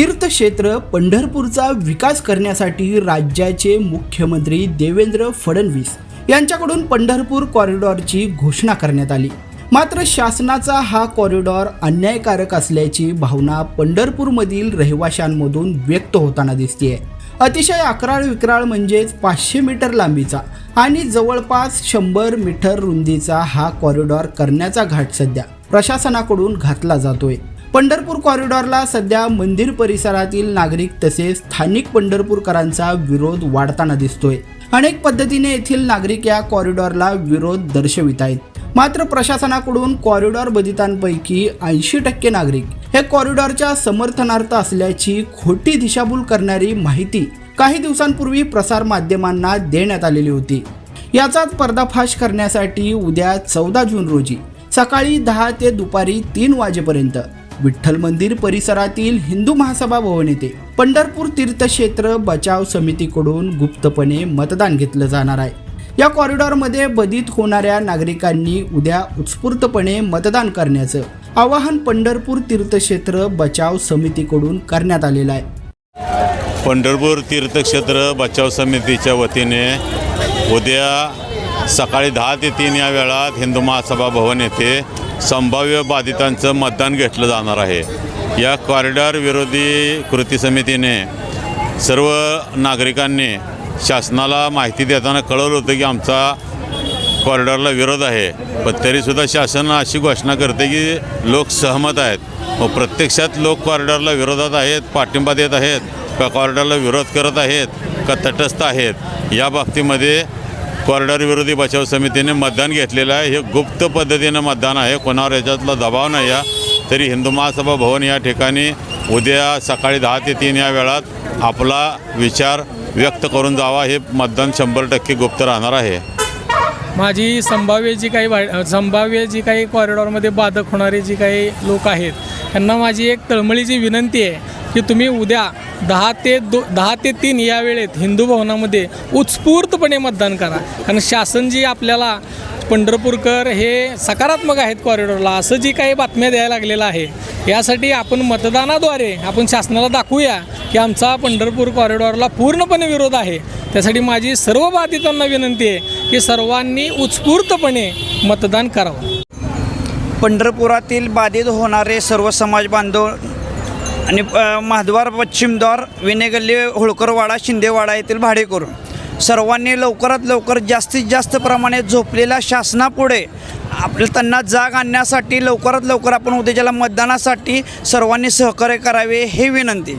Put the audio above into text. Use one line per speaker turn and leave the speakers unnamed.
तीर्थक्षेत्र पंढरपूरचा विकास करण्यासाठी राज्याचे मुख्यमंत्री देवेंद्र फडणवीस यांच्याकडून पंढरपूर कॉरिडॉरची घोषणा करण्यात आली. मात्र शासनाचा हा कॉरिडॉर अन्यायकारक असल्याची भावना पंढरपूरमधील रहिवाशांमधून व्यक्त होताना दिसतेय. अतिशय अकराळ विक्राळ म्हणजेच पाचशे मीटर लांबीचा आणि जवळपास शंभर मीटर रुंदीचा हा कॉरिडॉर करण्याचा घाट सध्या प्रशासनाकडून घातला जातोय. पंढरपूर कॉरिडॉरला सध्या मंदिर परिसरातील नागरिक तसेच स्थानिक पंढरपूरकरांचा विरोध वाढताना दिसतोय. अनेक पद्धतीने येथील नागरिक या कॉरिडॉरला विरोध दर्शवित आहेत. मात्र प्रशासनाकडून कॉरिडॉर बाधितांपैकी ऐंशी टक्के नागरिक हे कॉरिडॉरच्या समर्थनार्थ असल्याची खोटी दिशाभूल करणारी माहिती काही दिवसांपूर्वी प्रसार माध्यमांना देण्यात आलेली होती. याचाच पर्दाफाश करण्यासाठी उद्या चौदा जून रोजी सकाळी दहा ते दुपारी तीन वाजेपर्यंत विठ्ठल मंदिर परिसरातील हिंदू महासभा भवन येथे पंढरपूर तीर्थक्षेत्र बचाव समितीकडून गुप्तपणे मतदान घेतलं जाणार आहे. या कॉरिडॉरमध्ये बधित होणाऱ्या नागरिकांनी उद्या उत्स्फूर्तपणे मतदान करण्याचं आवाहन पंढरपूर तीर्थक्षेत्र बचाव समितीकडून करण्यात आलेलं आहे.
पंढरपूर तीर्थक्षेत्र बचाव समितीच्या वतीने उद्या सकाळी दहा ते तीन या वेळात हिंदू महासभा भवन येथे संभाव्य बाधितांचं मतदान घेतलं जाणार आहे. या कॉरिडॉर विरोधी कृती समितीने सर्व नागरिकांनी शासनाला माहिती देताना कळवलं होतं की आमचा कॉरिडॉरला विरोध आहे. पण तरीसुद्धा शासन अशी घोषणा करते की लोक सहमत आहेत. व प्रत्यक्षात लोक कॉरिडॉरला विरोधात आहेत पाठिंबा देत आहेत का कॉरिडॉरला विरोध करत आहेत का तटस्थ आहेत या बाबतीमध्ये कॉरिडॉर विरोधी बचाव समितीने मतदान घेतलेलं आहे. हे गुप्त पद्धतीनं मतदान आहे. कोणावर याच्यातला दबाव नाही या तरी हिंदू महासभा भवन या ठिकाणी उद्या सकाळी दहा ते तीन या वेळात आपला विचार व्यक्त करून जावा. हे मतदान शंभर टक्के गुप्त राहणार आहे.
माझी संभाव्य जी काही वा- संभाव्य जी काही कॉरिडॉरमध्ये बाधक होणारे जी काही लोक आहेत त्यांना माझी एक तळमळीची विनंती आहे. की तुम्ही उद्या दहा ते दो दहा ते तीन या वेळेत हिंदू भवनामध्ये उत्स्फूर्तपणे मतदान करा. कारण शासन जी आपल्याला पंढरपूरकर हे सकारात्मक आहेत कॉरिडॉरला असं जी काही बातम्या द्यायला लागलेलं आहे यासाठी आपण मतदानाद्वारे आपण शासनाला दाखवूया की आमचा पंढरपूर कॉरिडॉरला पूर्णपणे विरोध आहे. त्यासाठी माझी सर्व बाधितांना विनंती आहे की सर्वांनी उत्स्फूर्तपणे मतदान करावं.
पंढरपुरातील बाधित होणारे सर्व समाज बांधव आणि अ, महाद्वार पश्चिमद्वार विनेगल्ली होळकरवाडा शिंदेवाडा येथील भाडेकरू. सर्वांनी लवकरात लवकर जास्तीत जास्त प्रमाणे झोपलेल्या शासनापुढे आपल्या त्यांना जाग आणण्यासाठी लवकरात लवकर आपण उद्याच्याला मतदानासाठी सर्वांनी सहकार्य करावे हे विनंती.